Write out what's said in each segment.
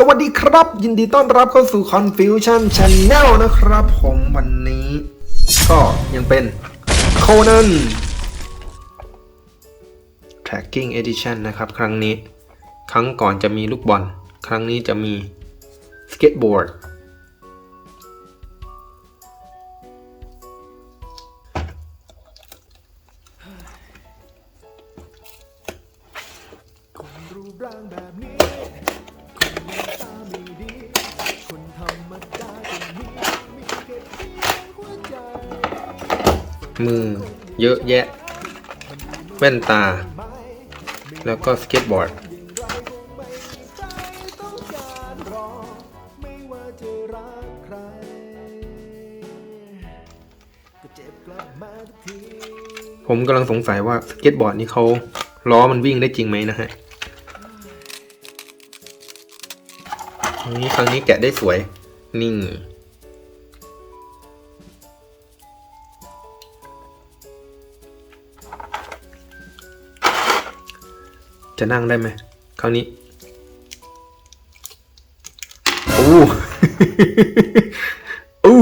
สวัสดีครับ ยินดีต้อนรับเข้าสู่ Confusion Channel นะครับ ผมวันนี้ ก็ยังเป็น Conan Tracking Edition นะครับ ครั้งนี้ ครั้งก่อนจะมีลูกบอล ครั้งนี้จะมีสเก็ตบอร์ดรูปร่างแบบนี้ มือ เยอะแยะ แว่นตา แล้วก็สเก็ตบอร์ด ผมกำลังสงสัยว่าสเก็ตบอร์ดนี่เขาล้อมันวิ่งได้จริงไหมนะฮะครั้งนี้ครั้งนี้แกะได้สวย นิ่ง จะนั่งได้ไหมคราวนี้โอ้โอ้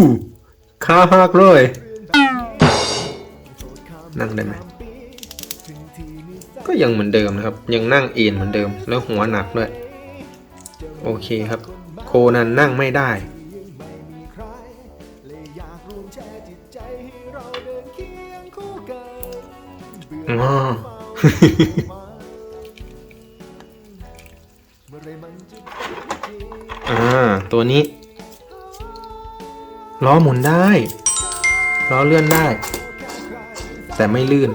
ขาหักเลยนั่งได้ไหมก็ยังเหมือนเดิมนะครับ ยังนั่งเอนเหมือนเดิม แล้วหัวหนักด้วยโอเคครับ โคนันนั่งไม่ได้เลยอยากรวมแชร์จิตใจให้เราเดินเคียงคู่กันเบื่ออ๋อ เมื่อไรมันจะเป็นจริงอ่า ตัวนี้ ล้อหมุนได้ ล้อเลื่อนได้ แต่ไม่ลื่น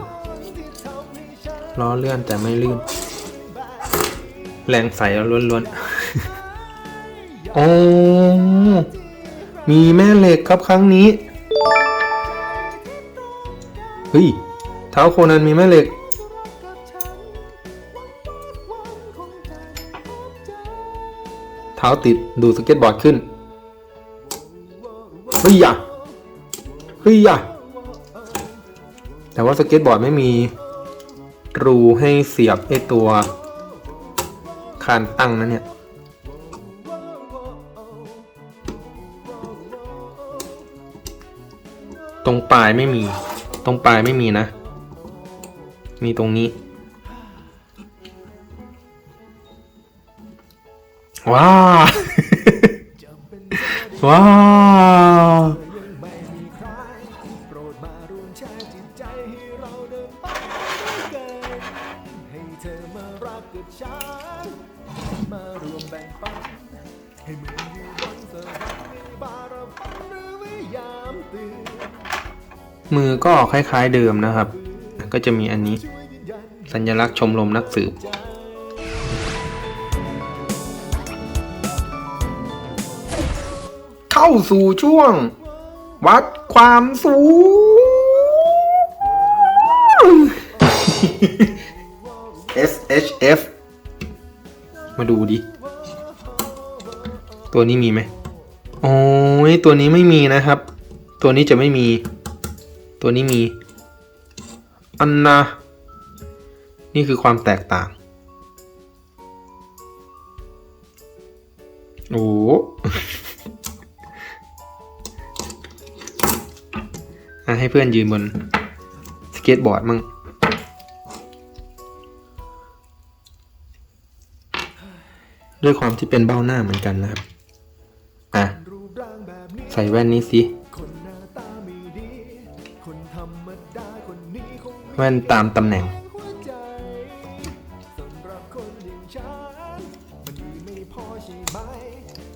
ล้อเลื่อนแต่ไม่ลื่น แรงใส่เอาล้วนๆ โอ้ มีแม่เหล็กครับครั้งนี้ เฮ้ย เท้าโคนันมีแม่เหล็ก ท้าติดดูสเก็ตบอร์ดขึ้นเฮ้ยอย่าเฮ้ยอย่าแต่ว่าสเก็ตบอร์ดไม่มีรูให้เสียบไอตัวคานตั้งนะเนี่ยตรงปลายไม่มี ตรงปลายไม่มีนะ มีตรงนี้ ว้าวว้าวมือก็คล้ายๆเดิมนะครับ ก็จะมีอันนี้ สัญลักษณ์ชมรมนักสืบ เข้าสู่ช่วง วัดความสูง SHF มาดูดิ ตัวนี้มีไหมโอ้ยตัวนี้ไม่มีนะครับ ตัวนี้จะไม่มี ตัวนี้มี อันนะนี่คือความแตกต่าง โอ้ ให้เพื่อนยืนบนสเก็ตบอร์ดมั่งด้วยความที่เป็นเบ้าหน้าเหมือนกันนะครับ อะ ใส่แว่นนี้สิแว่นตามตำแหน่ง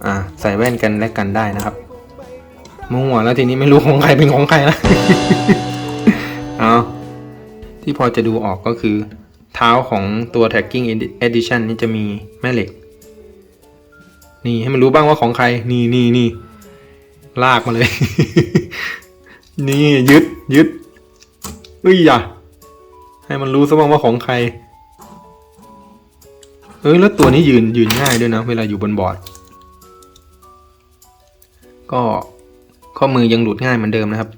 อะ ใส่แว่นกันและกันได้นะครับ มั่วแล้วทีนี้ไม่รู้ของใครเป็นของใครนะเอาที่พอจะดูออกก็คือ เท้าของตัว tagging edition นี่จะมีแม่เหล็ก นี่ให้มันรู้บ้างว่าของใคร นี่นี่นี่ลากมาเลย นี่ยึดยึดเอ้ยอย่าให้มันรู้ซะบ้างว่าของใคร เอ้ยแล้วตัวนี้ยืนยืนง่ายด้วยนะ เวลาอยู่บนบอร์ด ก็ ข้อมือยังหลุดง่ายเหมือนเดิมนะครับ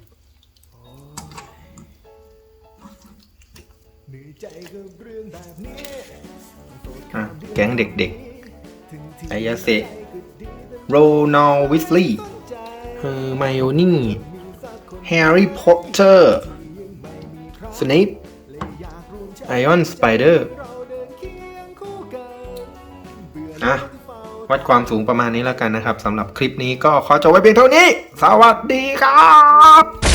แบบนี้อะแก๊งเด็กถึงไอยาเซโรนัลวิสลีย์เฮอร์ไมโอนี่แฮร์รี่พอตเตอร์สเนปไอออนสไปเดอร์ วัดความสูงประมาณนี้แล้วกันนะครับสำหรับคลิปนี้ก็ขอจบไว้เพียงเท่านี้ สวัสดีครับ